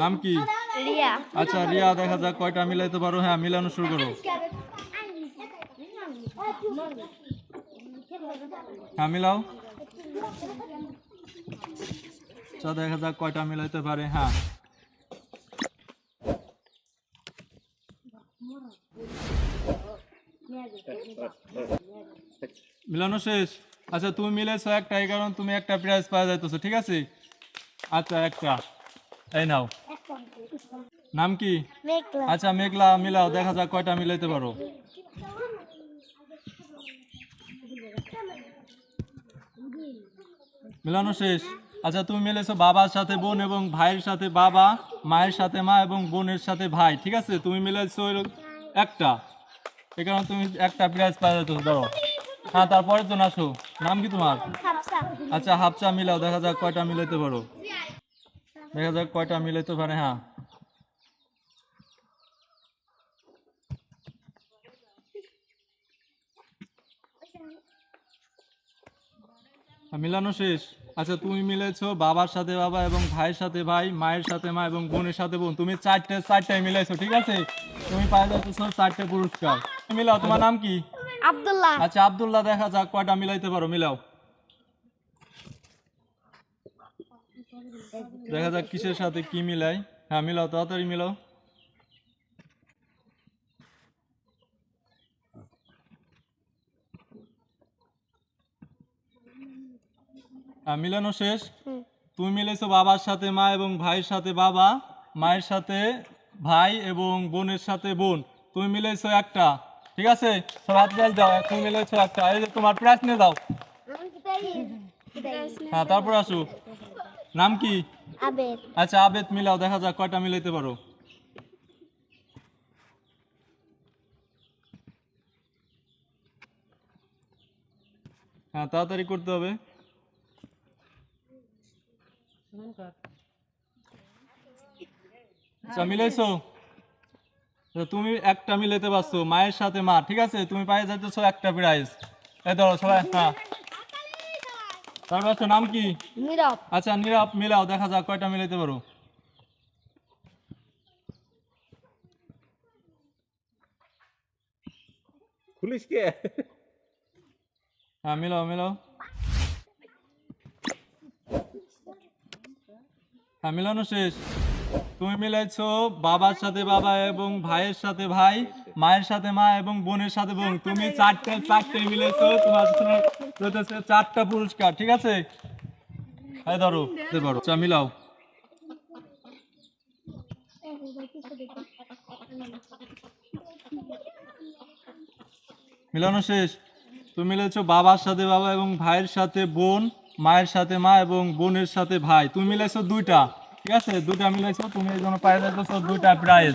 নাম কি? রিয়া। আচ্ছা রিয়া দেখা যাক কয়টা মিলাইতে পারো। হ্যাঁ মিলানো শুরু করো। হ্যাঁ মিলাও। আচ্ছা দেখা যাক কয়টা মিলাইতে পারে। হ্যাঁ। মিলানো শেষ? আচ্ছা তুমি মিলেছো একটা এই কারণ তুমি একটা প্রাইজ পাওয়া যাইতেছো ঠিক আছে? আচ্ছা একটা। এই নাও। নাম কি? আচ্ছা মেঘলা মিলাও দেখা যাক কয়টা মিলাইতে পারো। মিলানো শেষ। আচ্ছা তুমি মিলেছো বাবার সাথে বোন এবং ভাইয়ের সাথে বাবা মায়ের সাথে মা এবং বোনের সাথে ভাই ঠিক আছে? তুমি মিলেছো একটা। কারণে তুমি একটা প্রাইজ পাওয়া যেত ধরো হ্যাঁ তারপরে তো আসো। নাম কি তোমার? আচ্ছা হাফচা মিলাও দেখা যাক কয়টা মিলাইতে পারো। দেখা যাক কয়টা মিলাইতে পারে হ্যাঁ। মিলানো শেষ। আচ্ছা তুমি মিলেছো বাবার সাথে বাবা এবং ভাইয়ের সাথে ভাই মায়ের সাথে মা এবং বোনের সাথে বোন। তুমি চারটে চারটায় মিলাইছো ঠিক আছে? তুমি পাই যাচ্ছ চারটে পুরস্কার। মিলাও তোমার নাম কি? আব্দুল্লাহ। আচ্ছা আব্দুল্লাহ দেখা যাক কয়টা মিলাইতে পারো মিলাও। দেখা যাক কিসের সাথে কি মিলাই। হ্যাঁ মিলাও তাড়াতাড়ি মিলাও। মিলানো শেষ। তুমি মিলেছো বাবার সাথে মা এবং ভাইয়ের সাথে বাবা মায়ের সাথে ভাই এবং বোনের সাথে বোন। তুমি মিলেছো একটা ঠিক আছে? সব হাত দাও তুমি মিলেছো একটা। এই যে তোমার প্রাইস নিয়ে দাও। হ্যাঁ তারপর আসো। নাম কি? আবেদ। আচ্ছা আবেদ মিলাও দেখা যাক কয়টা মিলাইতে পারো। হ্যাঁ তাড়াতাড়ি করতে হবে। আচ্ছা মিলাইছো? তুমি একটা মিলাইতে পারছ মায়ের সাথে মা ঠিক আছে? তুমি পায়ে যাইতেছো একটা প্রাইজ এই ধরো সবাই হ্যাঁ তারপর নাম কি? নীরব। আচ্ছা নীরব মিলাও দেখা যাক কয়টা মিলাইতে পারো। খুলিস কে? হ্যাঁ মিলাও মিলাও। হ্যাঁ মিলানো শেষ। তুমি মিলাইছো বাবার সাথে বাবা এবং ভাইয়ের সাথে ভাই, মায়ের সাথে মা এবং বোনের সাথে বোন। তুমি চারটে চারটে মিলাইছো তোমার চারটা পুরস্কার, ঠিক আছে? হ্যাঁ ধরো দিতে পারো আচ্ছা মিলাও। মিলানো শেষ। তুমি মিলেছো বাবার সাথে বাবা এবং ভাইয়ের সাথে বোন। মায়ের সাথে মা এবং বোনের সাথে ভাই। তুমি মিলাইছো দুইটা, ঠিক আছে? দুইটা মিলাইছো, তুমি এই জন্য পাই দুইটা প্রাইজ